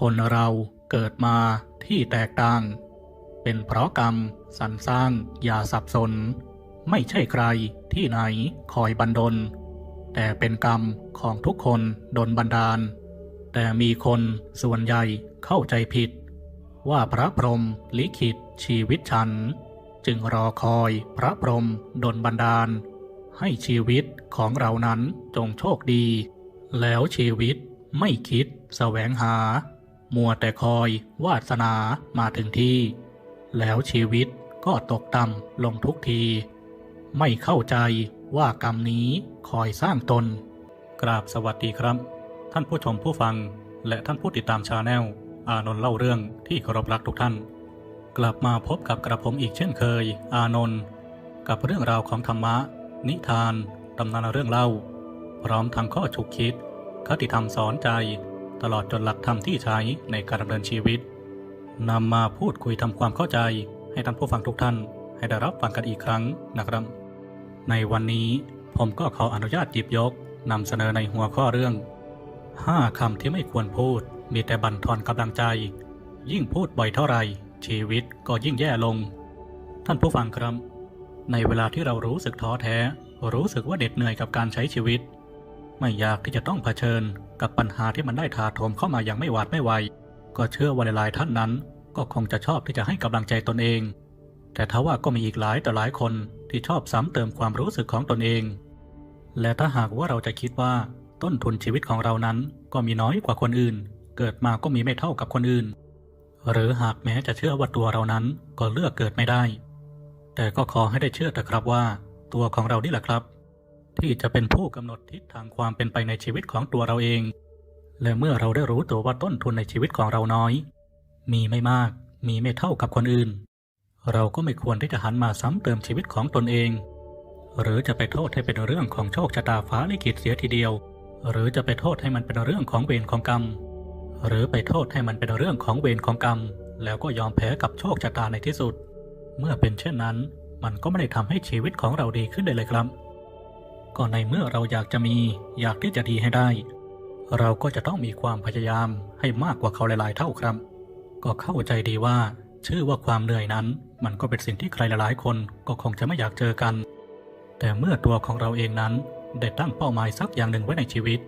คนเราเกิดมาที่แตกต่าง เป็นเพราะกรรมสรรสร้างอย่าสับสน ไม่ใช่ใครที่ไหนคอยบันดล แต่เป็นกรรมของทุกคนดนบันดาล แต่มีคนส่วนใหญ่เข้าใจผิด ว่าพระพรหมลิขิตชีวิตฉัน จึงรอคอยพระพรหมดนบันดาล ให้ชีวิตของเรานั้นจงโชคดี แล้วชีวิตไม่คิดแสวงหา มัวแต่คอยวาสนามาถึงที่ แล้วชีวิตก็ตกต่ำลงทุกที ไม่เข้าใจว่ากรรมนี้คอยสร้างตน กราบสวัสดีครับ ท่านผู้ชมผู้ฟัง และท่านผู้ติดตามชาแนลอานนท์เล่าเรื่องที่เคารพรักทุกท่าน กลับมาพบกับกระผมอีกเช่นเคย อานนท์กับเรื่องราวของธรรมะ นิทานตำนานเรื่องเล่า พร้อมทั้งข้อฉุกคิดคติธรรมสอนใจ ตลอดจนหลักธรรมที่ใช้ในการดำเนินชีวิตนำมาพูดคุยทำความเข้าใจ ให้ท่านผู้ฟังทุกท่าน ให้ได้รับฟังกันอีกครั้งนะครับ ในวันนี้ผมก็ขออนุญาตหยิบยกนำเสนอในหัวข้อเรื่อง 5คำที่ไม่ควรพูด มีแต่บั่นทอนกำลังใจ ยิ่งพูดบ่อยเท่าไรชีวิตก็ยิ่งแย่ลง ท่านผู้ฟังครับ ในเวลาที่เรารู้สึกท้อแท้ รู้สึกว่าเหน็ดเหนื่อยกับการใช้ชีวิต ไม่อยากที่จะต้องเผชิญกับปัญหาที่มันได้ถาโถมเข้ามาอย่างไม่หวาดไม่ไหวก็เชื่อว่าหลายๆท่านนั้น ก็คงจะชอบที่จะให้กำลังใจตนเอง แต่ทว่าก็มีอีกหลายต่อหลายคนที่ชอบซ้ำเติมความรู้สึกของตนเอง และถ้าหากว่าเราจะคิดว่าต้นทุนชีวิตของเรานั้นก็มีน้อยกว่าคนอื่น เกิดมาก็มีไม่เท่ากับคนอื่น หรือหากแม้จะเชื่อว่าตัวเรานั้นก็เลือกเกิดไม่ได้ แต่ก็ขอให้ได้เชื่อเถอะครับว่า ตัวของเรานี่แหละครับ ที่จะเป็นผู้กำหนดทิศทางความเป็นไปในชีวิตของตัวเราเอง และเมื่อเราได้รู้ตัวว่าต้นทุนในชีวิตของเราน้อย มีไม่มาก มีไม่เท่ากับคนอื่น เราก็ไม่ควรที่จะหันมาซ้ำเติมชีวิตของตนเอง หรือจะไปโทษให้เป็นเรื่องของโชคชะตาฟ้าลิขิตเสียทีเดียว หรือจะไปโทษให้มันเป็นเรื่องของเวรของกรรม หรือไปโทษให้มันเป็นเรื่องของเวรของกรรม แล้วก็ยอมแพ้กับโชคชะตาในที่สุด เมื่อเป็นเช่นนั้น มันก็ไม่ได้ทำให้ชีวิตของเราดีขึ้นเลยครับ ก็ในเมื่อเราอยากจะมีอยากที่จะดีให้ได้ เราก็จะต้องมีความพยายามให้มากกว่าเขาหลาย ๆ เท่าครับ ก็เข้าใจดีว่า ชื่อว่าความเหนื่อยนั้น มันก็เป็นสิ่งที่ใครหลาย ๆ คนก็คงจะไม่อยากเจอกัน แต่เมื่อตัวของเราเองนั้นได้ตั้งเป้าหมายสักอย่างหนึ่งไว้ในชีวิต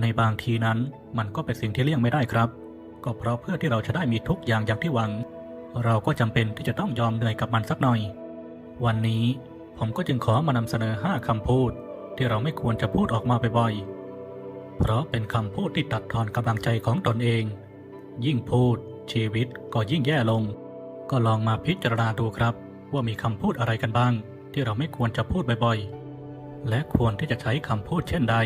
ในบางทีนั้นมันก็เป็นสิ่งที่เลี่ยงไม่ได้ครับ ก็เพราะเพื่อที่เราจะได้มีทุกอย่างอย่างที่หวัง เราก็จำเป็นที่จะต้องยอมเหนื่อยกับมันสักหน่อย วันนี้ ผมก็จึงขอมานำเสนอ5คำพูดที่เราไม่ควรจะพูดออกมาบ่อยๆ เพราะเป็นคำพูดที่ตัดทอนกำลังใจของตนเอง ยิ่งพูด ชีวิตก็ยิ่งแย่ลง ก็ลองมาพิจารณาดูครับ ว่ามีคำพูดอะไรกันบ้าง ที่เราไม่ควรจะพูดบ่อยๆ และควรที่จะใช้คำพูดเช่นใด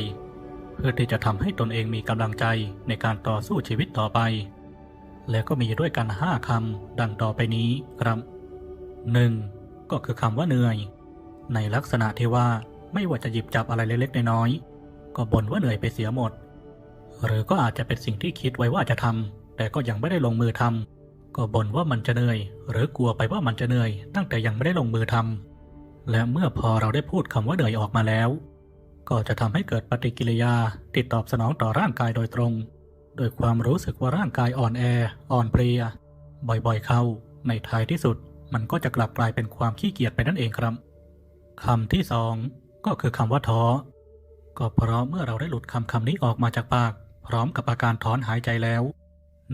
เพื่อที่จะทำให้ตนเองมีกำลังใจในการต่อสู้ชีวิตต่อไป และก็มีด้วยกันห้าคำดังต่อไปนี้ครับ 1. ก็คือคำว่าเหนื่อย ในลักษณะที่ว่าไม่ว่าจะหยิบจับอะไรเล็กๆน้อยๆก็บ่นว่าเหนื่อยไปเสียหมด หรือก็อาจจะเป็นสิ่งที่คิดไว้ว่าจะทำแต่ก็ยังไม่ได้ลงมือทำก็บ่นว่ามันจะเหนื่อย หรือกลัวไปว่ามันจะเหนื่อย ตั้งแต่ยังไม่ได้ลงมือทำและเมื่อพอเราได้พูดคำว่าเหนื่อยออกมาแล้ว ก็จะทำให้เกิดปฏิกิริยาติดตอบสนองต่อร่างกายโดยตรง โดยความรู้สึกว่าร่างกายอ่อนแอ อ่อนเพลีย บ่อยๆเข้า ในท้ายที่สุด มันก็จะกลับกลายเป็นความขี้เกียจไปนั่นเองครับ คำที่สองก็คือคำว่าท้อ ก็เพราะเมื่อเราได้หลุดคำคำนี้ออกมาจากปาก พร้อมกับอาการถอนหายใจแล้ว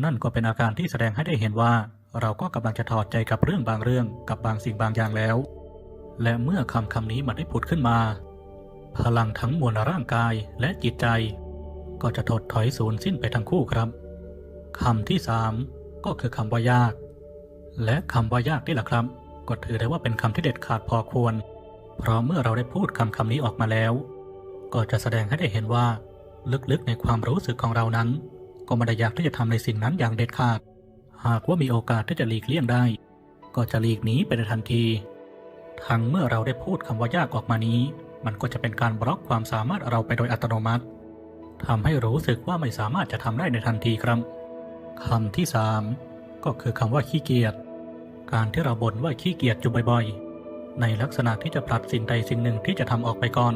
นั่นก็เป็นอาการที่แสดงให้ได้เห็นว่า เราก็กำลังจะถอดใจกับเรื่องบางเรื่องกับบางสิ่งบางอย่างแล้ว และเมื่อคำคำนี้มันได้ผุดขึ้นมา พลังทั้งมวลร่างกายและจิตใจ ก็จะถดถอยสูญสิ้นไปทั้งคู่ครับคำที่สามก็คือคำว่ายาก และคำว่ายากนี่แหละครับ ก็ถือได้ว่าเป็นคำที่เด็ดขาดพอควร เพราะเมื่อเราได้พูดคำคำนี้ออกมาแล้ว ก็จะแสดงให้ได้เห็นว่า ลึกๆในความรู้สึกของเรานั้น ก็ไม่ได้อยากที่จะทำในสิ่งนั้นอย่างเด็ดขาด หากว่ามีโอกาสที่จะหลีกเลี่ยงได้ ก็จะหลีกหนีไปในทันทีทั้งเมื่อเราได้พูดคำว่ายากออกมานี้ มันก็จะเป็นการบล็อกความสามารถเราไปโดยอัตโนมัติทำให้รู้สึกว่าไม่สามารถจะทำได้ในทันทีครับคำที่สามก็คือคำว่าขี้เกียจการที่เราบ่นว่าขี้เกียจอยู่บ่อยๆ ในลักษณะที่จะผลัดสิ่งใดสิ่งหนึ่งที่จะทำออกไปก่อน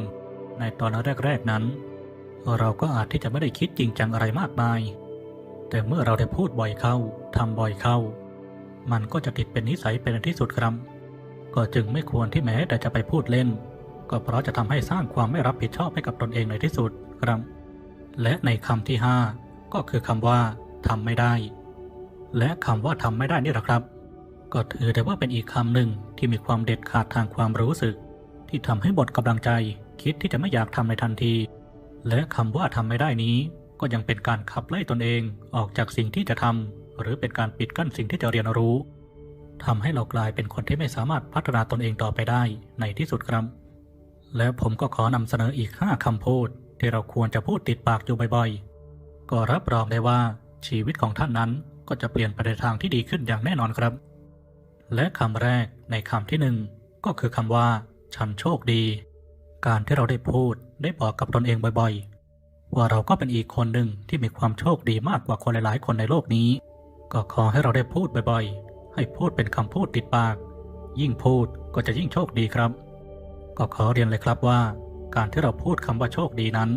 ในตอนแรกๆนั้น เราก็อาจที่จะไม่ได้คิดจริงจังอะไรมากมาย แต่เมื่อเราได้พูดบ่อยเข้าทำบ่อยเข้า มันก็จะติดเป็นนิสัยเป็นอันที่สุดครับ ก็จึงไม่ควรที่แม้แต่จะไปพูดเล่น ก็เพราะจะทำให้สร้างความไม่รับผิดชอบให้กับตนเองในที่สุดครับ และในคำที่ห้าก็คือคำว่าทำไม่ได้ และคำว่าทำไม่ได้นี่แหละครับ ก็ถือได้ว่าเป็นอีกคำหนึ่งที่มีความเด็ดขาดทางความรู้สึก ที่ทำให้หมดกำลังใจคิดที่จะไม่อยากทำในทันที และคำว่าทำไม่ได้นี้ ก็ยังเป็นการขับไล่ตนเองออกจากสิ่งที่จะทำหรือเป็นการปิดกั้นสิ่งที่จะเรียนรู้ทำให้เรากลายเป็นคนที่ไม่สามารถพัฒนาตนเองต่อไปได้ในที่สุดครับ และผมก็ขอนำเสนออีก 5คำพูด ที่เราควรจะพูดติดปากอยู่บ่อยๆ ก็รับรองได้ว่าชีวิตของท่านนั้นก็จะเปลี่ยนไปในทางที่ดีขึ้นอย่างแน่นอนครับ และคำแรกในคำที่หนึ่งก็คือคำว่า ฉันโชคดี การที่เราได้พูดได้บอกกับตนเองบ่อยๆ ว่าเราก็เป็นอีกคนหนึ่งที่มีความโชคดีมากกว่าคนหลายๆ คนในโลกนี้ ก็ขอให้เราได้พูดบ่อยๆ ให้พูดเป็นคำพูดติดปาก ยิ่งพูดก็จะยิ่งโชคดีครับ ก็ขอเรียนเลยครับว่า การที่เราพูดคำว่าโชคดีนั้น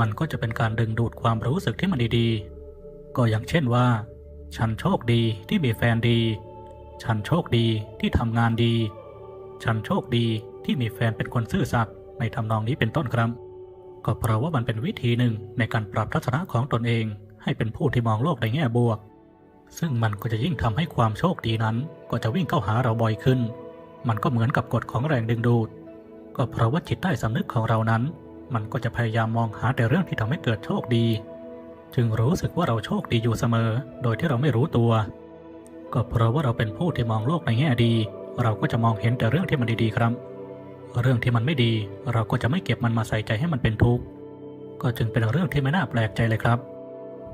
มันก็จะเป็นการดึงดูดความรู้สึกที่มันดีๆ ก็อย่างเช่นว่า ฉันโชคดีที่มีแฟนดี ฉันโชคดีที่ทำงานดี ฉันโชคดีที่มีแฟนเป็นคนซื่อสัตย์ในทำนองนี้เป็นต้นครับ ก็เพราะว่ามันเป็นวิธีหนึ่งในการปรับทัศนะของตนเอง ให้เป็นผู้ที่มองโลกในแง่บวก ซึ่งมันก็จะยิ่งทำให้ความโชคดีนั้น ก็จะวิ่งเข้าหาเราบ่อยขึ้น มันก็เหมือนกับกฎของแรงดึงดูด ก็เพราะว่าจิตใต้สำนึกของเรานั้น มันก็จะพยายามมองหาแต่เรื่องที่ทำให้เกิดโชคดี จึงรู้สึกว่าเราโชคดีอยู่เสมอ โดยที่เราไม่รู้ตัว ก็เพราะว่าเราเป็นผู้ที่มองโลกในแง่ดี เราก็จะมองเห็นแต่เรื่องที่มันดีๆครับ เรื่องที่มันไม่ดี เราก็จะไม่เก็บมันมาใส่ใจให้มันเป็นทุกข์ก็จึงเป็นเรื่องที่ไม่น่าแปลกใจเลยครับ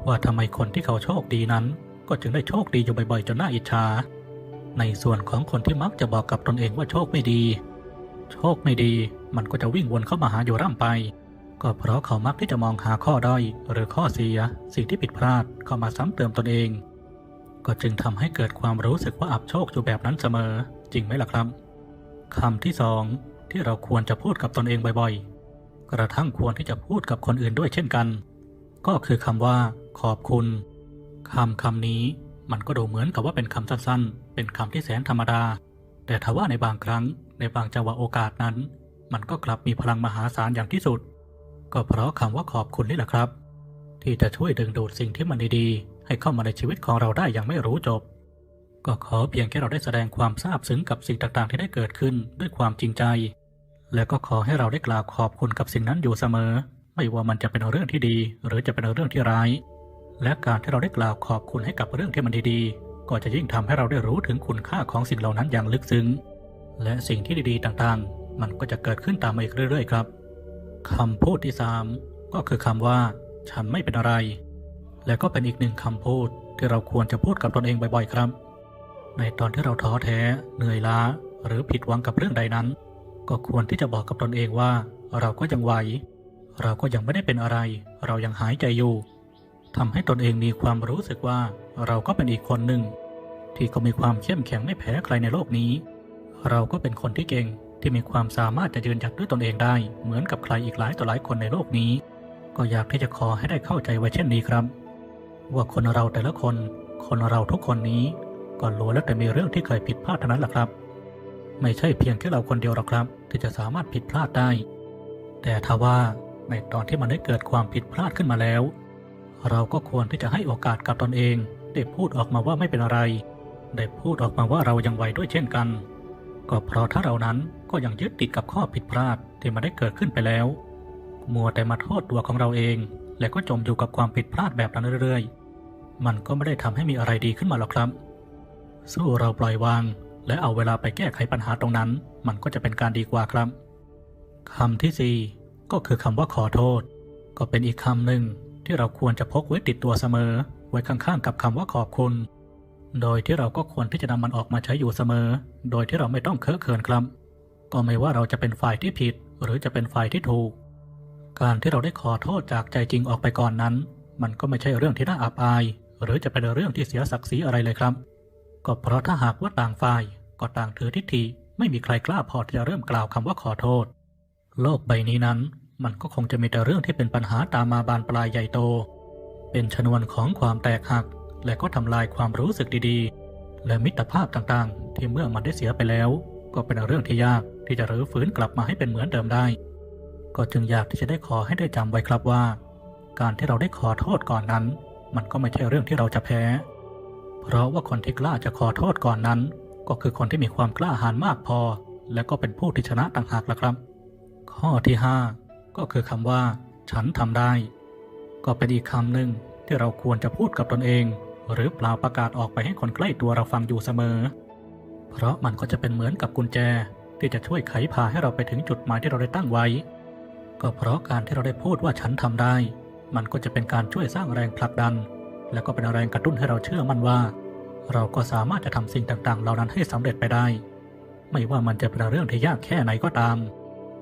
ว่าทำไมคนที่เขาโชคดีนั้น ก็จึงได้โชคดีอยู่บ่อยๆจนน่าอิจฉาในส่วนของคนที่มักจะบอกกับตนเองว่าโชคไม่ดี โชคไม่ดี มันก็จะวิ่งวนเข้ามาหาอยู่ร่ำไป ก็เพราะเขามักที่จะมองหาข้อด้อยหรือข้อเสีย สิ่งที่ผิดพลาดเข้ามาซ้ำเติมตนเอง ก็จึงทำให้เกิดความรู้สึกว่าอับโชคอยู่แบบนั้นเสมอ จริงไหมล่ะครับคำที่สองที่เราควรจะพูดกับตนเองบ่อยๆ กระทั่งควรที่จะพูดกับคนอื่นด้วยเช่นกัน ก็คือคำว่า ขอบคุณคำคำนี้มันก็ดูเหมือนกับว่าเป็นคำสั้นๆ เป็นคำที่แสนธรรมดา แต่ทว่าในบางครั้ง ในบางจังหวะโอกาสนั้น มันก็กลับมีพลังมหาศาลอย่างที่สุด ก็เพราะคำว่าขอบคุณนี่แหละครับ ที่จะช่วยดึงดูดสิ่งที่มันดีๆ ให้เข้ามาในชีวิตของเราได้อย่างไม่รู้จบ ก็ขอเพียงแค่เราได้แสดงความซาบซึ้งกับสิ่งต่างๆ ที่ได้เกิดขึ้นด้วยความจริงใจ และก็ขอให้เราได้กล่าวขอบคุณกับสิ่งนั้นอยู่เสมอ ไม่ว่ามันจะเป็นเรื่องที่ดี หรือจะเป็นเรื่องที่ร้าย และการที่เราได้กล่าวขอบคุณให้กับเรื่องที่มันดีๆ ก็จะยิ่งทำให้เราได้รู้ถึงคุณค่าของสิ่งเหล่านั้นอย่างลึกซึ้ง และสิ่งที่ดีๆต่างๆ มันก็จะเกิดขึ้นตามมาอีกเรื่อย ๆ ครับคำพูดที่สามก็คือคำว่า ฉันไม่เป็นอะไร และก็เป็นอีกหนึ่งคำพูดที่เราควรจะพูดกับตนเองบ่อยๆครับ ในตอนที่เราท้อแท้ เหนื่อยล้า หรือผิดหวังกับเรื่องใดนั้น ก็ควรที่จะบอกกับตนเองว่า เราก็ยังไหว เราก็ยังไม่ได้เป็นอะไร เรายังหายใจอยู่ทำให้ตนเองมีความรู้สึกว่าเราก็เป็นอีกคนหนึ่ง ที่ก็มีความเข้มแข็งไม่แพ้ใครในโลกนี้ เราก็เป็นคนที่เก่งที่มีความสามารถจะยืนหยัดด้วยตนเองได้ เหมือนกับใครอีกหลายต่อหลายคนในโลกนี้ ก็อยากที่จะขอให้ได้เข้าใจไว้เช่นนี้ครับ ว่าคนเราแต่ละคน คนเราทุกคนนี้ก็ล้วนแล้วแต่มีเรื่องที่เคยผิดพลาดเท่านั้นแหละครับ ไม่ใช่เพียงแค่เราคนเดียวหรอกครับ ที่จะสามารถผิดพลาดได้ แต่ถ้าว่าในตอนที่มันได้เกิดความผิดพลาดขึ้นมาแล้ว เราก็ควรที่จะให้โอกาสกับตนเองได้พูดออกมาว่าไม่เป็นอะไร ได้พูดออกมาว่าเรายังไหวด้วยเช่นกัน ก็เพราะถ้าเรานั้นก็ยังยึดติดกับข้อผิดพลาดที่มันได้เกิดขึ้นไปแล้ว มัวแต่มาโทษตัวของเราเอง และก็จมอยู่กับความผิดพลาดแบบนั้นเรื่อยๆ มันก็ไม่ได้ทำให้มีอะไรดีขึ้นมาหรอกครับ สู้เราปล่อยวาง และเอาเวลาไปแก้ไขปัญหาตรงนั้น มันก็จะเป็นการดีกว่าครับคำที่สี่ก็คือคำว่าขอโทษ ก็เป็นอีกคำหนึ่งที่เราควรจะพกไว้ติดตัวเสมอ ไว้ข้างๆกับคำว่าขอบคุณ โดยที่เราก็ควรที่จะนำมันออกมาใช้อยู่เสมอ โดยที่เราไม่ต้องเคอะเขินครับ ก็ไม่ว่าเราจะเป็นฝ่ายที่ผิด หรือจะเป็นฝ่ายที่ถูก การที่เราได้ขอโทษจากใจจริงออกไปก่อนนั้น มันก็ไม่ใช่เรื่องที่น่าอับอาย หรือจะเป็นเรื่องที่เสียศักดิ์ศรีอะไรเลยครับ ก็เพราะถ้าหากว่าต่างฝ่ายก็ต่างถือทิฏฐิไม่มีใครกล้าพอที่จะเริ่มกล่าวคำว่าขอโทษ โลกใบนี้นั้น มันก็คงจะมีแต่เรื่องที่เป็นปัญหาตามมาบานปลายใหญ่โต เป็นชนวนของความแตกหัก และก็ทำลายความรู้สึกดีๆ และมิตรภาพต่างๆ ที่เมื่อมันได้เสียไปแล้ว ก็เป็นเรื่องที่ยากที่จะรื้อฟื้นกลับมาให้เป็นเหมือนเดิมได้ ก็จึงอยากที่จะได้ขอให้ได้จำไว้ครับว่า การที่เราได้ขอโทษก่อนนั้น มันก็ไม่ใช่เรื่องที่เราจะแพ้ เพราะว่าคนที่กล้าจะขอโทษก่อนนั้น ก็คือคนที่มีความกล้าหาญมากพอ และก็เป็นผู้ที่ชนะต่างหากล่ะครับ ข้อที่ห้าก็คือคำว่า ฉันทำได้ ก็เป็นอีกคำหนึ่งที่เราควรจะพูดกับตนเอง หรือเปล่าประกาศออกไปให้คนใกล้ตัวเราฟังอยู่เสมอ เพราะมันก็จะเป็นเหมือนกับกุญแจที่จะช่วยไขพาให้เราไปถึงจุดหมายที่เราได้ตั้งไว้ ก็เพราะการที่เราได้พูดว่าฉันทำได้ มันก็จะเป็นการช่วยสร้างแรงผลักดัน และก็เป็นแรงกระตุ้นให้เราเชื่อมั่นว่า เราก็สามารถจะทำสิ่งต่างๆ เหล่านั้นให้สำเร็จไปได้ ไม่ว่ามันจะเป็นเรื่องที่ยากแค่ไหนก็ตาม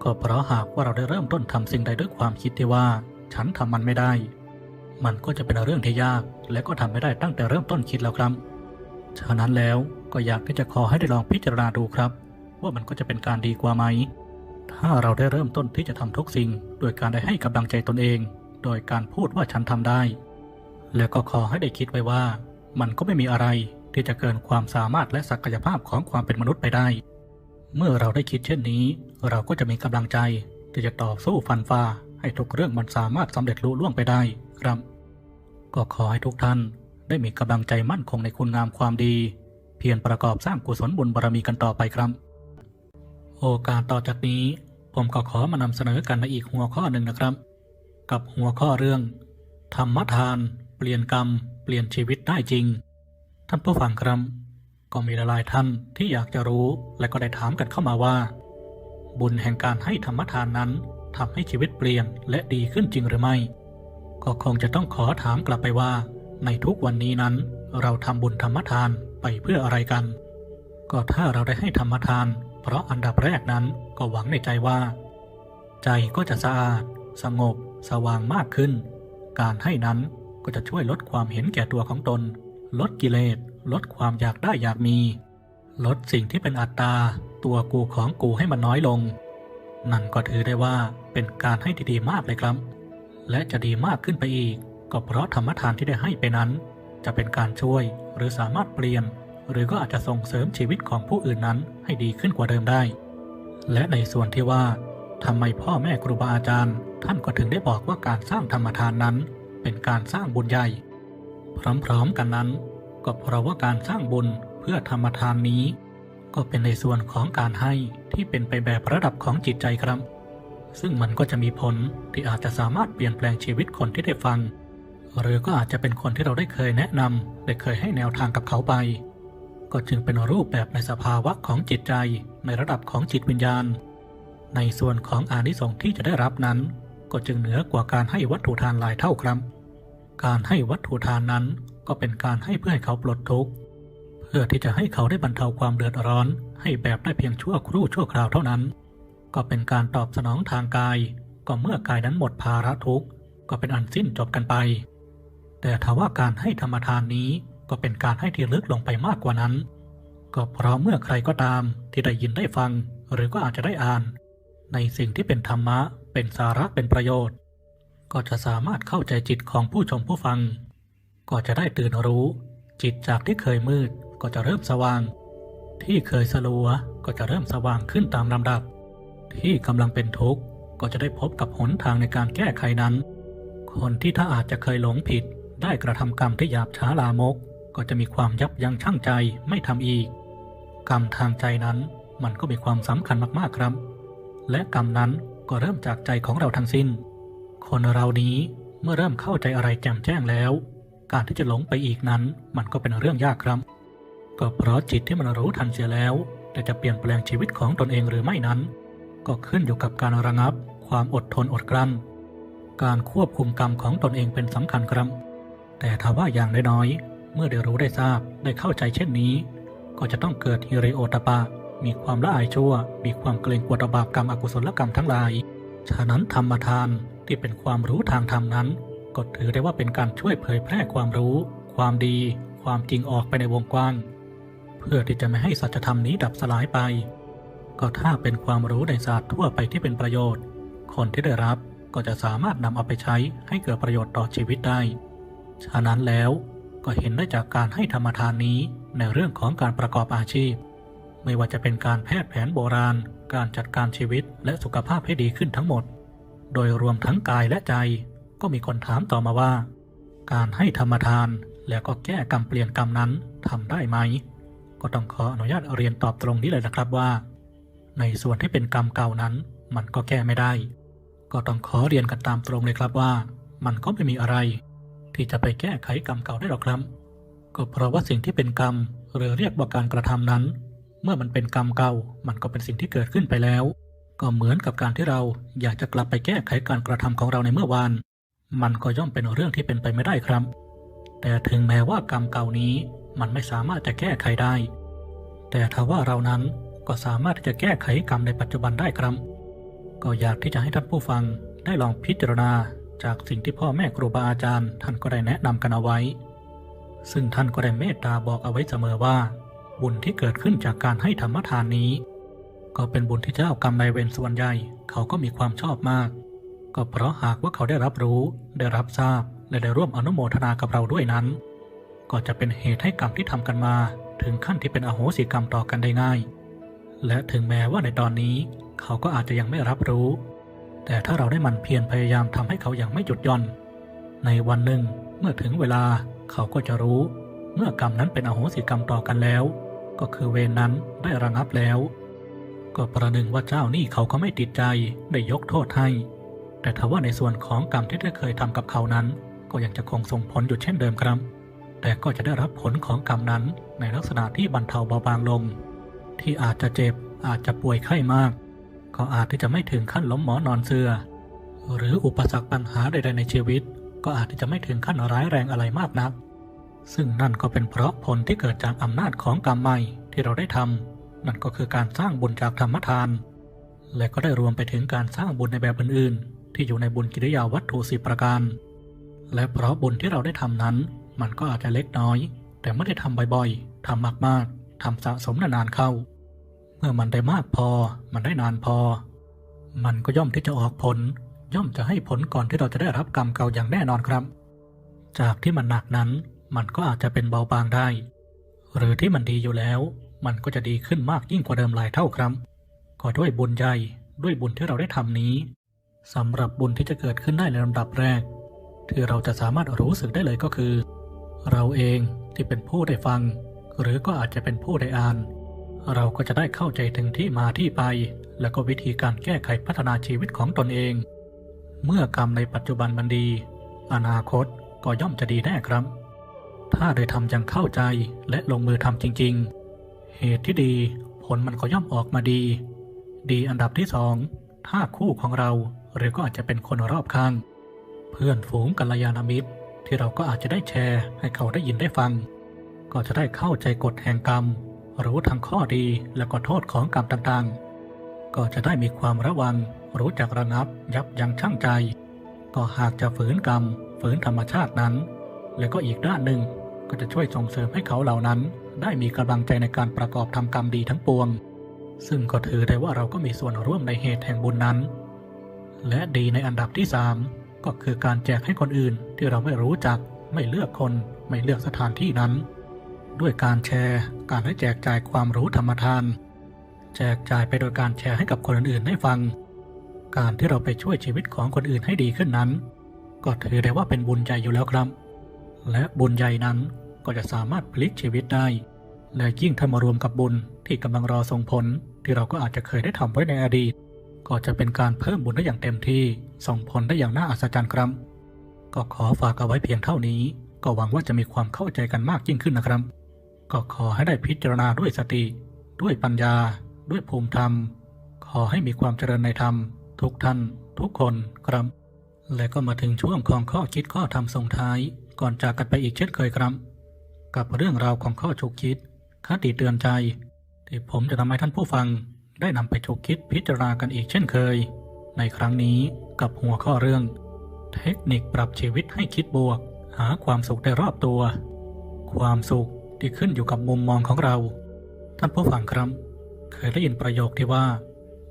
ก็เพราะหากว่าเราได้เริ่มต้นทำสิ่งใดด้วยความคิดที่ว่า ฉันทำมันไม่ได้ มันก็จะเป็นเรื่องที่ยาก และก็ทำไม่ได้ตั้งแต่เริ่มต้นคิดแล้วครับ ฉะนั้นแล้วก็อยากที่จะขอให้ได้ลองพิจารณาดูครับ ว่ามันก็จะเป็นการดีกว่าไหม ถ้าเราได้เริ่มต้นที่จะทำทุกสิ่ง โดยการได้ให้กำลังใจตนเอง โดยการพูดว่าฉันทำได้ แล้วก็ขอให้ได้คิดไว้ว่า มันก็ไม่มีอะไรที่จะเกินความสามารถและศักยภาพของความเป็นมนุษย์ไปได้ เมื่อเราได้คิดเช่นนี้ เราก็จะมีกำลังใจ ที่จะต่อสู้ฟันฝ่าให้ทุกเรื่องมันสามารถสำเร็จลุล่วงไปได้ครับ ก็ขอให้ทุกท่านได้มีกำลังใจมั่นคงในคุณงามความดี เพียรประกอบสร้างกุศลบุญบารมีกันต่อไปครับ โอกาสต่อจากนี้ ผมก็ขอมานำเสนอกันในอีกหัวข้อหนึ่งนะครับ กับหัวข้อเรื่อง ธรรมทาน เปลี่ยนกรรม เปลี่ยนชีวิตได้จริง ท่านผู้ฟังครับ ก็มีหลายท่านที่อยากจะรู้และก็ได้ถามกันเข้ามาว่า บุญแห่งการให้ธรรมทานนั้นทำให้ชีวิตเปลี่ยนและดีขึ้นจริงหรือไม่ ก็คงจะต้องขอถามกลับไปว่า ในทุกวันนี้นั้น เราทำบุญธรรมทานไปเพื่ออะไรกัน ก็ถ้าเราได้ให้ธรรมทาน เพราะอันดับแรกนั้นก็หวังในใจว่า ใจก็จะสะอาด สงบ สว่างมากขึ้น การให้นั้นก็จะช่วยลดความเห็นแก่ตัวของตน ลดกิเลส ลดความอยากได้อยากมี ลดสิ่งที่เป็นอัตตา ตัวกูของกูให้มันน้อยลง นั่นก็ถือได้ว่าเป็นการให้ที่ดีมากเลยครับ และจะดีมากขึ้นไปอีก ก็เพราะธรรมทานที่ได้ให้ไปนั้น จะเป็นการช่วยหรือสามารถเปลี่ยน หรือก็อาจจะส่งเสริมชีวิตของผู้อื่นนั้นให้ดีขึ้นกว่าเดิมได้ และในส่วนที่ว่าทำไมพ่อแม่ครูบาอาจารย์ ท่านก็ถึงได้บอกว่าการสร้างธรรมทานนั้น เป็นการสร้างบุญใหญ่ พร้อมๆกันนั้น ก็เพราะว่าการสร้างบุญเพื่อธรรมทานนี้ ก็เป็นในส่วนของการให้ที่เป็นไปแบบระดับของจิตใจครับ ซึ่งมันก็จะมีผลที่อาจจะสามารถเปลี่ยนแปลงชีวิตคนที่ได้ฟัง หรือก็อาจจะเป็นคนที่เราได้เคยแนะนำได้เคยให้แนวทางกับเขาไป ก็จึงเป็นรูปแบบในสภาวะของจิตใจในระดับของจิตวิญญาณ ในส่วนของอานิสงส์ที่จะได้รับนั้น ก็จึงเหนือกว่าการให้วัตถุทานหลายเท่าครับ การให้วัตถุทานนั้นก็เป็นการให้เพื่อให้เขาปลดทุกข์เพื่อที่จะให้เขาได้บรรเทาความเดือดร้อน ให้แบบได้เพียงชั่วครู่ชั่วคราวเท่านั้น ก็เป็นการตอบสนองทางกาย ก็เมื่อกายนั้นหมดภาระทุกข์ก็เป็นอันสิ้นจบกันไป แต่ถ้าว่าการให้ธรรมทานนี้ ก็เป็นการให้ที่ลึกลงไปมากกว่านั้น ก็เพราะเมื่อใครก็ตามที่ได้ยินได้ฟัง หรือก็อาจจะได้อ่าน ในสิ่งที่เป็นธรรมะ เป็นสาระเป็นประโยชน์ ก็จะสามารถเข้าใจจิตของผู้ชมผู้ฟัง ก็จะได้ตื่นรู้ จิตจากที่เคยมืดก็จะเริ่มสว่าง ที่เคยสลัวก็จะเริ่มสว่างขึ้นตามลำดับ ที่กำลังเป็นทุกข์ก็จะได้พบกับหนทางในการแก้ไขนั้น คนที่ถ้าอาจจะเคยหลงผิดได้กระทำกรรมที่หยาบช้าลามก ก็จะมีความยับยั้งชั่งใจไม่ทำอีก กรรมทางใจนั้นมันก็มีความสำคัญมากๆครับ และกรรมนั้นก็เริ่มจากใจของเราทั้งสิ้น คนเรานี้เมื่อเริ่มเข้าใจอะไรแจ่มแจ้งแล้ว การที่จะหลงไปอีกนั้น มันก็เป็นเรื่องยากครับ ก็เพราะจิตที่มันรู้ทันเสียแล้ว แต่จะเปลี่ยนแปลงชีวิตของตนเองหรือไม่นั้น ก็ขึ้นอยู่กับการระงับ ความอดทนอดกลั้น การควบคุมกรรมของตนเองเป็นสำคัญครับ แต่ถ้าว่าอย่างน้อยๆ เมื่อได้รู้ได้ทราบได้เข้าใจเช่นนี้ ก็จะต้องเกิดฮิริโอตปะ มีความละอายชั่ว มีความเกรงกลัวต่อบาปกรรมอกุศลกรรมทั้งหลาย ฉะนั้นธรรมทานที่เป็นความรู้ทางธรรมนั้น ก็ถือได้ว่าเป็นการช่วยเผยแพร่ความรู้ ความดี ความจริงออกไปในวงกว้าง เพื่อที่จะไม่ให้สัจธรรมนี้ดับสลายไป ก็ถ้าเป็นความรู้ในศาสตร์ทั่วไปที่เป็นประโยชน์ คนที่ได้รับก็จะสามารถนำเอาไปใช้ให้เกิดประโยชน์ต่อชีวิตได้ ฉะนั้นแล้ว ก็เห็นได้จากการให้ธรรมทานนี้ในเรื่องของการประกอบอาชีพ ไม่ว่าจะเป็นการแพทย์แผนโบราณ การจัดการชีวิตและสุขภาพให้ดีขึ้นทั้งหมด โดยรวมทั้งกายและใจ ก็มีคนถามต่อมาว่า การให้ธรรมทานแล้วก็แก้กรรมเปลี่ยนกรรมนั้นทำได้ไหม ก็ต้องขออนุญาตเรียนตอบตรงนี้เลยนะครับว่า ในส่วนที่เป็นกรรมเก่านั้น มันก็แก้ไม่ได้ ก็ต้องขอเรียนกันตามตรงเลยครับว่า มันก็ไม่มีอะไร ที่จะไปแก้ไขกรรมเก่าได้หรอกครับ ก็เพราะว่าสิ่งที่เป็นกรรม หรือเรียกว่าการกระทำนั้น เมื่อมันเป็นกรรมเก่า มันก็เป็นสิ่งที่เกิดขึ้นไปแล้ว ก็เหมือนกับการที่เราอยากจะกลับไปแก้ไขการกระทำของเราในเมื่อวาน มันก็ย่อมเป็นเรื่องที่เป็นไปไม่ได้ครับ แต่ถึงแม้ว่ากรรมเก่านี้มันไม่สามารถจะแก้ไขได้ แต่ถ้าว่าเรานั้นก็สามารถที่จะแก้ไขกรรมในปัจจุบันได้ครับ ก็อยากที่จะให้ท่านผู้ฟังได้ลองพิจารณา จากสิ่งที่พ่อแม่ครูบาอาจารย์ ท่านก็ได้แนะนำกันเอาไว้ ซึ่งท่านก็ได้เมตตาบอกเอาไว้เสมอว่า บุญที่เกิดขึ้นจากการให้ธรรมทานนี้ ก็เป็นบุญที่เจ้ากรรมนายเวรส่วนใหญ่เขาก็มีความชอบมาก ก็เพราะหากว่าเขาได้รับรู้ ได้รับทราบและได้ร่วมอนุโมทนากับเราด้วยนั้น ก็จะเป็นเหตุให้กรรมที่ทำกันมา ถึงขั้นที่เป็นอโหสิกรรมต่อกันได้ง่าย และถึงแม้ว่าในตอนนี้ เขาก็อาจจะยังไม่รับรู้ แต่ถ้าเราได้มันเพียรพยายามทำให้เขาอย่างไม่หยุดย่อน ในวันหนึ่งเมื่อถึงเวลาเขาก็จะรู้ เมื่อกรรมนั้นเป็นอโหสิกรรมต่อกันแล้ว ก็คือเวรนั้นได้ระงับแล้ว ก็ประหนึ่งว่าเจ้านี่เขาก็ไม่ติดใจได้ยกโทษให้ แต่ถ้าว่าในส่วนของกรรมที่ได้เคยทำกับเขานั้น ก็ยังจะคงส่งผลอยู่เช่นเดิมครับ แต่ก็จะได้รับผลของกรรมนั้นในลักษณะที่บรรเทาเบาบางลง ที่อาจจะเจ็บอาจจะป่วยไข้มาก ก็อาจที่จะไม่ถึงขั้นล้มหมอนอนเสือ หรืออุปสรรคปัญหาใดๆในชีวิต ก็อาจที่จะไม่ถึงขั้นร้ายแรงอะไรมากนัก ซึ่งนั่นก็เป็นเพราะผลที่เกิดจากอำนาจของกรรมใหม่ที่เราได้ทำนั่นก็คือการสร้างบุญจากธรรมทาน และก็ได้รวมไปถึงการสร้างบุญในแบบอื่นๆ ที่อยู่ในบุญกิริยาวัตถุสิประการ และเพราะบุญที่เราได้ทำนั้น มันก็อาจจะเล็กน้อย แต่ไม่ได้ทำบ่อยๆทำมากๆทำสะสมนานๆเข้า มื่อมันได้มากพอ มันได้นานพอ มันก็ย่อมที่จะออกผล ย่อมจะให้ผลก่อนที่เราจะได้รับกรรมเก่าอย่างแน่นอนครับ จากที่มันหนักนั้น มันก็อาจจะเป็นเบาบางได้ หรือที่มันดีอยู่แล้ว มันก็จะดีขึ้นมากยิ่งกว่าเดิมหลายเท่าครับ ก็ด้วยบุญใหญ่ด้วยบุญที่เราได้ทำนี้สำหรับบุญที่จะเกิดขึ้นได้ในลำดับแรก ที่เราจะสามารถรู้สึกได้เลยก็คือ เราเองที่เป็นผู้ได้ฟัง หรือก็อาจจะเป็นผู้ได้อ่าน เราก็จะได้เข้าใจถึงที่มาที่ไป และก็วิธีการแก้ไขพัฒนาชีวิตของตนเอง เมื่อกรรมในปัจจุบันมันดี อนาคตก็ย่อมจะดีแน่ครับ ถ้าได้ทำอย่างเข้าใจและลงมือทำจริง ๆ เหตุที่ดีผลมันก็ย่อมออกมาดี ดีอันดับที่สองถ้าคู่ของเราหรือก็อาจจะเป็นคนรอบข้าง เพื่อนฝูงกัลยาณมิตร ที่เราก็อาจจะได้แชร์ให้เขาได้ยินได้ฟัง ก็จะได้เข้าใจกฎแห่งกรรม รู้ทั้งข้อดีและก็โทษของกรรมต่างๆ ก็จะได้มีความระวัง รู้จักระงับ ยับยั้งชั่งใจ ก็หากจะฝืนกรรม ฝืนธรรมชาตินั้น และก็อีกด้านหนึ่งก็จะช่วยส่งเสริมให้เขาเหล่านั้น ได้มีกำลังใจในการประกอบทำกรรมดีทั้งปวง ซึ่งก็ถือได้ว่าเราก็มีส่วนร่วมในเหตุแห่งบุญนั้น และดีในอันดับที่สามก็คือการแจกให้คนอื่นที่เราไม่รู้จัก ไม่เลือกคน ไม่เลือกสถานที่นั้น ด้วยการแชร์ การให้แจกจ่ายความรู้ธรรมทาน แจกจ่ายไปโดยการแชร์ให้กับคนอื่นๆได้ฟัง การที่เราไปช่วยชีวิตของคนอื่นให้ดีขึ้นนั้น ก็ถือได้ว่าเป็นบุญใหญ่อยู่แล้วครับ และบุญใหญ่นั้นก็จะสามารถพลิกชีวิตได้ และยิ่งถ้ามารวมกับบุญที่กำลังรอส่งผลที่เราก็อาจจะเคยได้ทำไว้ในอดีต ก็จะเป็นการเพิ่มบุญได้อย่างเต็มที่ส่งผลได้อย่างน่าอัศจรรย์ครับ ก็ขอฝากเอาไว้เพียงเท่านี้ ก็หวังว่าจะมีความเข้าใจกันมากยิ่งขึ้นนะครับ ก็ขอให้ได้พิจารณาด้วยสติ ด้วยปัญญา ด้วยภูมิธรรม ขอให้มีความเจริญในธรรม ทุกท่าน ทุกคนครับ และก็มาถึงช่วงของข้อคิดข้อธรรมส่งท้าย ก่อนจากกันไปอีกเช่นเคยครับ กับเรื่องราวของข้อฉุกคิดคติเตือนใจ ที่ผมจะทำให้ท่านผู้ฟัง ได้นำไปฉุกคิดพิจารณากันอีกเช่นเคย ในครั้งนี้กับหัวข้อเรื่อง เทคนิคปรับชีวิตให้คิดบวก หาความสุขได้รอบตัว ความสุข ที่ขึ้นอยู่กับมุมมองของเรา ท่านผู้ฟังครับ เคยได้ยินประโยคที่ว่า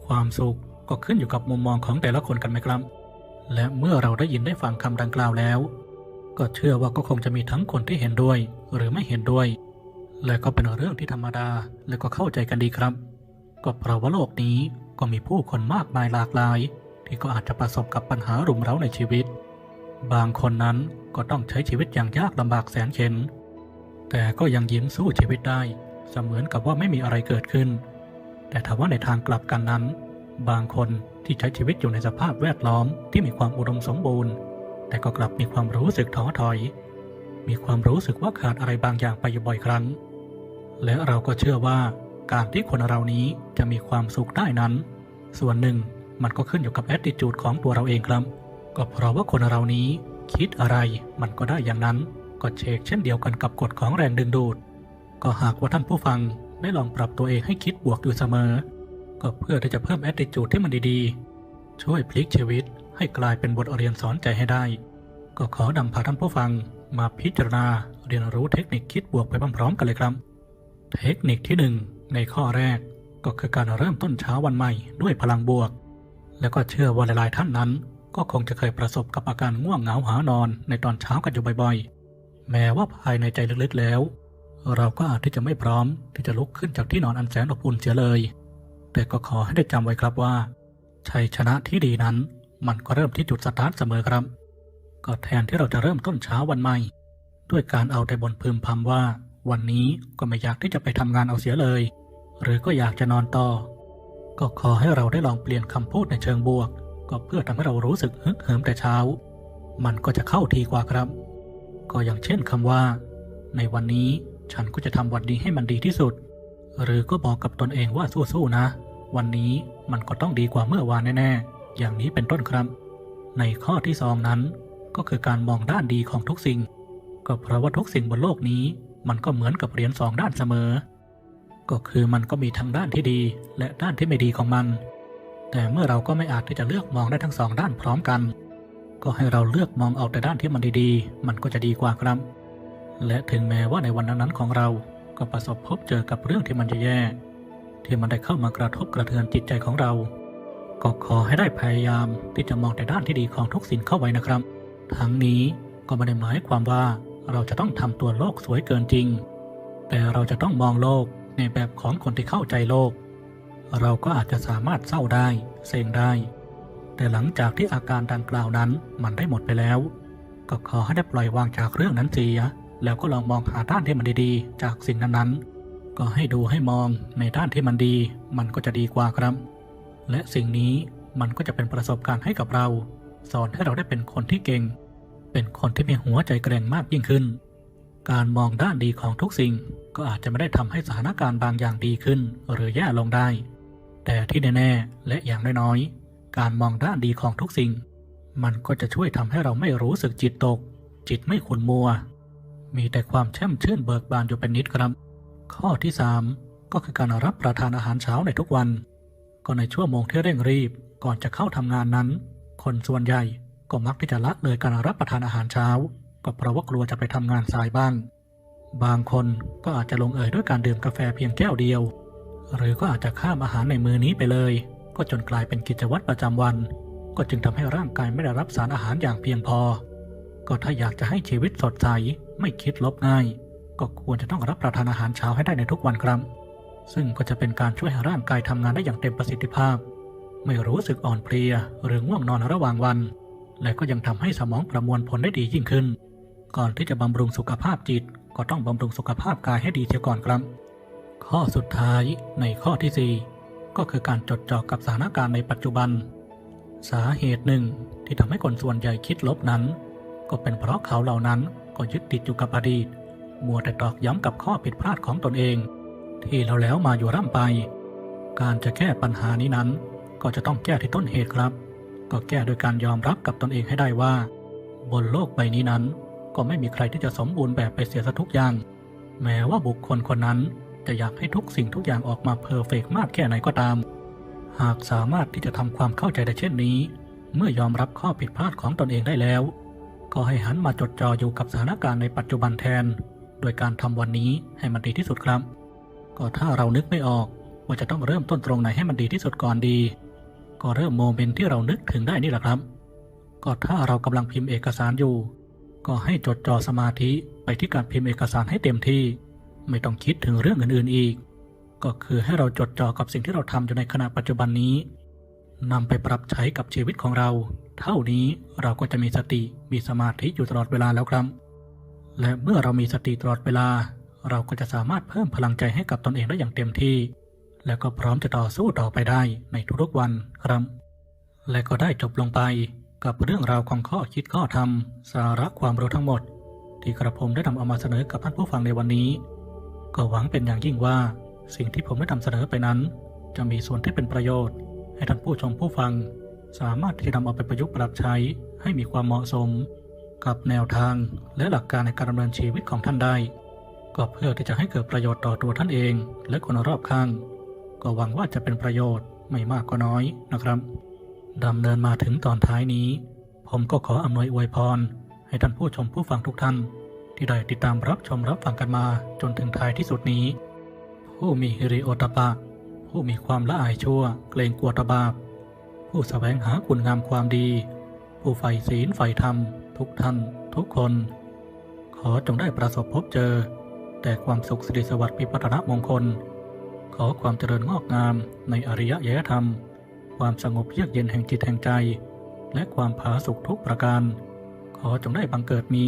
ความสุขก็ขึ้นอยู่กับมุมมองของแต่ละคนกันไหมครับ และเมื่อเราได้ยินได้ฟังคำดังกล่าวแล้วก็ก็เชื่อว่าก็คงจะมีทั้งคนที่เห็นด้วย หรือไม่เห็นด้วย และก็เป็นเรื่องที่ธรรมดาและก็เข้าใจกันดีครับ ก็เพราะว่าโลกนี้ก็มีผู้คนมากมายหลากหลาย ที่ก็อาจจะประสบกับปัญหารุมเร้าในชีวิต บางคนนั้นก็ต้องใช้ชีวิตอย่างยากลำบากแสนเข็ญ แต่ก็ยังยิ้มสู้ชีวิตได้ เสมือนกับว่าไม่มีอะไรเกิดขึ้น แต่ถ้าว่าในทางกลับกันนั้น บางคนที่ใช้ชีวิตอยู่ในสภาพแวดล้อมที่มีความอุดมสมบูรณ์ แต่ก็กลับมีความรู้สึกท้อถอย มีความรู้สึกว่าขาดอะไรบางอย่างไปอยู่บ่อยครั้ง และเราก็เชื่อว่าการที่คนเรานี้จะมีความสุขได้นั้น ส่วนหนึ่งมันก็ขึ้นอยู่กับแอดดิจูดของตัวเราเองครับ ก็เพราะว่าคนเรานี้คิดอะไรมันก็ได้อย่างนั้น ก็เชกเช่นเดียวกันกับกฎของแรงดึงดูด ก็หากว่าท่านผู้ฟังได้ลองปรับตัวเองให้คิดบวกอยู่เสมอ ก็เพื่อที่จะเพิ่มแอดดิจูดที่มันดีๆ ช่วยพลิกชีวิตให้กลายเป็นบทเรียนสอนใจให้ได้ ก็ขอนำพาท่านผู้ฟังมาพิจารณาเรียนรู้เทคนิคคิดบวกไปพร้อมๆกันเลยครับ เทคนิคที่หนึ่งในข้อแรกก็คือการเริ่มต้นเช้าวันใหม่ด้วยพลังบวก แล้วก็เชื่อว่าหลายๆท่านนั้น ก็คงจะเคยประสบกับอาการง่วงเหงาหานอนในตอนเช้ากันอยู่บ่อยๆ แม้ว่าภายในใจลึกๆแล้ว เราก็อาจที่จะไม่พร้อมที่จะลุกขึ้นจากที่นอนอันแสนอบอุ่นเสียเลย แต่ก็ขอให้ได้จำไว้ครับว่า ชัยชนะที่ดีนั้น มันก็เริ่มที่จุดสตาร์ทเสมอครับ ก็แทนที่เราจะเริ่มต้นเช้าวันใหม่ ด้วยการเอาแต่บนพึมพำว่า วันนี้ก็ไม่อยากที่จะไปทำงานเอาเสียเลย หรือก็อยากจะนอนต่อ ก็ขอให้เราได้ลองเปลี่ยนคำพูดในเชิงบวก ก็เพื่อทำให้เรารู้สึกฮึกเหิมแต่เช้า มันก็จะเข้าทีกว่าครับ ก็อย่างเช่นคำว่า ในวันนี้ฉันก็จะทำวันนี้ให้มันดีที่สุด หรือก็บอกกับตนเองว่าสู้ๆนะ วันนี้มันก็ต้องดีกว่าเมื่อวานแน่ๆ อย่างนี้เป็นต้นครับ ในข้อที่สองนั้น ก็คือการมองด้านดีของทุกสิ่ง ก็เพราะว่าทุกสิ่งบนโลกนี้ มันก็เหมือนกับเหรียญสองด้านเสมอ ก็คือมันก็มีทั้งด้านที่ดี และด้านที่ไม่ดีของมัน แต่เมื่อเราก็ไม่อาจที่จะเลือกมองได้ทั้งสองด้านพร้อมกัน ก็ให้เราเลือกมองเอาแต่ด้านที่มันดีๆ มันก็จะดีกว่าครับ และถึงแม้ว่าในวันนั้นๆของเรา ก็ประสบพบเจอกับเรื่องที่มันแย่ๆที่มันได้เข้ามากระทบกระเทือนจิตใจของเรา ก็ขอให้ได้พยายามที่จะมองแต่ด้านที่ดีของทุกสิ่งเข้าไว้นะครับ ทั้งนี้ก็ไม่ได้หมายความว่าเราจะต้องทำตัวโลกสวยเกินจริง แต่เราจะต้องมองโลกในแบบของคนที่เข้าใจโลก เราก็อาจจะสามารถเศร้าได้ เซ็งได้ แต่หลังจากที่อาการดังกล่าวนั้นมันได้หมดไปแล้ว ก็ขอให้ได้ปล่อยวางจากเรื่องนั้นเสีย แล้วก็ลองมองหาด้านที่มันดีๆ จากสิ่งนั้นๆ ก็ให้ดูให้มองในด้านที่มันดี มันก็จะดีกว่าครับ และสิ่งนี้มันก็จะเป็นประสบการณ์ให้กับเรา สอนให้เราได้เป็นคนที่เก่ง เป็นคนที่มีหัวใจแกร่งมากยิ่งขึ้น การมองด้านดีของทุกสิ่ง ก็อาจจะไม่ได้ทำให้สถานการณ์บางอย่างดีขึ้น หรือแย่ลงได้ แต่ที่แน่ๆและอย่างน้อยๆ การมองด้านดีของทุกสิ่ง มันก็จะช่วยทำให้เราไม่รู้สึกจิตตก จิตไม่ขุ่นมัว มีแต่ความแช่มชื่นเบิกบานอยู่เป็นนิดครับ ข้อที่ 3 ก็คือการรับประทานอาหารเช้าในทุกวัน ก็ในชั่วโมงที่เร่งรีบก่อนจะเข้าทำงานนั้น คนส่วนใหญ่ก็มักที่จะละเลยการรับประทานอาหารเช้า ก็เพราะว่ากลัวจะไปทำงานสายบ้าง บางคนก็อาจจะลงเอยด้วยการดื่มกาแฟเพียงแก้วเดียว หรือก็อาจจะข้ามอาหารในมือนี้ไปเลย ก็จนกลายเป็นกิจวัตรประจำวัน ก็จึงทำให้ร่างกายไม่ได้รับสารอาหารอย่างเพียงพอ ก็ถ้าอยากจะให้ชีวิตสดใสไม่คิดลบง่าย ก็ควรจะต้องรับประทานอาหารเช้าให้ได้ในทุกวันครับ ซึ่งก็จะเป็นการช่วยให้ร่างกายทำงานได้อย่างเต็มประสิทธิภาพ ไม่รู้สึกอ่อนเพลียหรือง่วงนอนระหว่างวัน และก็ยังทำให้สมองประมวลผลได้ดียิ่งขึ้น ก่อนที่จะบำรุงสุขภาพจิต ก็ต้องบำรุงสุขภาพกายให้ดีเสียก่อนครับ ข้อสุดท้ายในข้อที่4 ก็คือการจดจ่อกับสถานการณ์ในปัจจุบัน สาเหตุหนึ่งที่ทำให้คนส่วนใหญ่คิดลบนั้น ก็เป็นเพราะเขาเหล่านั้นก็ยึดติดอยู่กับอดีต มัวแต่ตอกย้ำกับข้อผิดพลาดของตนเอง ที่เราแล้วมาอยู่ร่ำไป การจะแก้ปัญหานี้นั้น ก็จะต้องแก้ที่ต้นเหตุครับ ก็แก้โดยการยอมรับกับตนเองให้ได้ว่า บนโลกใบนี้นั้น ก็ไม่มีใครที่จะสมบูรณ์แบบไปเสียสทุกอย่าง แม้ว่าบุคคลคนนั้น จะอยากให้ทุกสิ่งทุกอย่างออกมาเพอร์เฟกมากแค่ไหนก็ตาม หากสามารถที่จะทำความเข้าใจได้เช่นนี้ เมื่อยอมรับข้อผิดพลาดของตนเองได้แล้ว ก็ให้หันมาจดจ่ออยู่กับสถานการณ์ในปัจจุบันแทน โดยการทำวันนี้ให้มันดีที่สุดครับ ก็ถ้าเรานึกไม่ออกว่าจะต้องเริ่มต้นตรงไหนให้มันดีที่สุดก่อนดี ก็เริ่มโมเมนต์ที่เรานึกถึงได้นี่แหละครับ ก็ถ้าเรากำลังพิมพ์เอกสารอยู่ ก็ให้จดจ่อสมาธิไปที่การพิมพ์เอกสารให้เต็มที่ ไม่ต้องคิดถึงเรื่องอื่นๆอีก ก็คือให้เราจดจ่อกับสิ่งที่เราทำอยู่ในขณะปัจจุบันนี้นำไปปรับใช้กับชีวิตของเรา เท่านี้เราก็จะมีสติมีสมาธิอยู่ตลอดเวลาแล้วครับ และเมื่อเรามีสติตลอดเวลา เราก็จะสามารถเพิ่มพลังใจให้กับตนเองได้อย่างเต็มที่ และก็พร้อมจะต่อสู้ต่อไปได้ในทุกๆวันครับ และก็ได้จบลงไปกับเรื่องราวของข้อคิดข้อธรรม สาระความรู้ทั้งหมด ที่กระผมได้นำเอามาเสนอกับท่านผู้ฟังในวันนี้ ก็หวังเป็นอย่างยิ่งว่า สิ่งที่ผมได้นำเสนอไปนั้น จะมีส่วนที่เป็นประโยชน์ ให้ท่านผู้ชมผู้ฟัง สามารถที่จะนำเอาไปประยุกต์ปรับใช้ให้มีความเหมาะสม กับแนวทางและหลักการในการดำเนินชีวิตของท่านได้ ก็เพื่อที่จะให้เกิดประโยชน์ต่อตัวท่านเอง และคนรอบข้าง ก็หวังว่าจะเป็นประโยชน์ไม่มากก็น้อยนะครับดำเนินมาถึงตอนท้ายนี้ ผมก็ขออำนวยอวยพร ให้ท่านผู้ชมผู้ฟังทุกท่าน ที่ได้ติดตามรับชมรับฟังกันมาจนถึงท้ายที่สุดนี้ ผู้มีฮิริโอตปะ ผู้มีความละอายชั่ว เกรงกลัวตบาป ผู้แสวงหาคุณงามความดี ผู้ใฝ่ศีลใฝ่ธรรม ทุกท่าน ทุกคน ขอจงได้ประสบพบเจอ แต่ความสุขสิริสวัสดิ์พิพัฒนมงคล ขอความเจริญงอกงามในอริยะยธรรม ความสงบเยือกเย็นแห่งจิตแห่งใจ และความผาสุกทุกประการ ขอจงได้บังเกิดมี